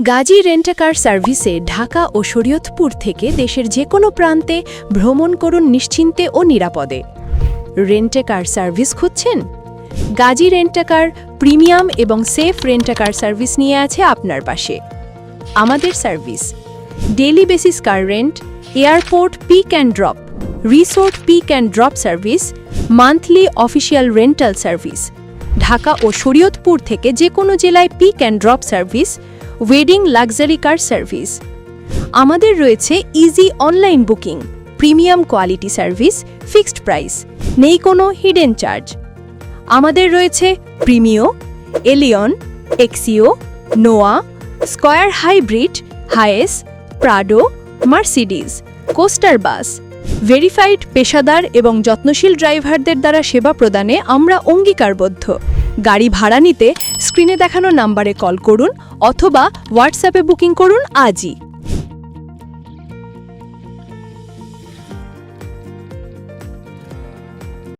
গাজী রেন্টাকার সার্ভিসে ঢাকা ও শরীয়তপুর থেকে দেশের যে কোনো প্রান্তে ভ্রমণ করুন নিশ্চিন্তে ও নিরাপদে। রেন্টাকার সার্ভিস খুঁজছেন? Gazi rent a car premium এবং safe rent a car service নিয়ে আছে আপনার পাশে। আমাদের service daily basis car rent, airport pick and drop, resort pick and drop service, monthly official rental service. Dhaka ও শরীয়তপুর থেকে যে কোনো জেলায় pick and drop service wedding luxury car service আমাদের রয়েছে easy online booking premium quality service fixed price নেই কোনো hidden charge আমাদের রয়েছে Premio Allion Axio Noah square hybrid Hiace Prado Mercedes Coaster bus verified পেশাদার এবং যত্নশীল ড্রাইভারদের দ্বারা সেবা প্রদানে আমরা অঙ্গীকারবদ্ধ। গাড়ি ভাড়া নিতে স্ক্রিনে দেখানো নাম্বারে কল করুন অথবা হোয়াটসঅ্যাপে বুকিং করুন আজই।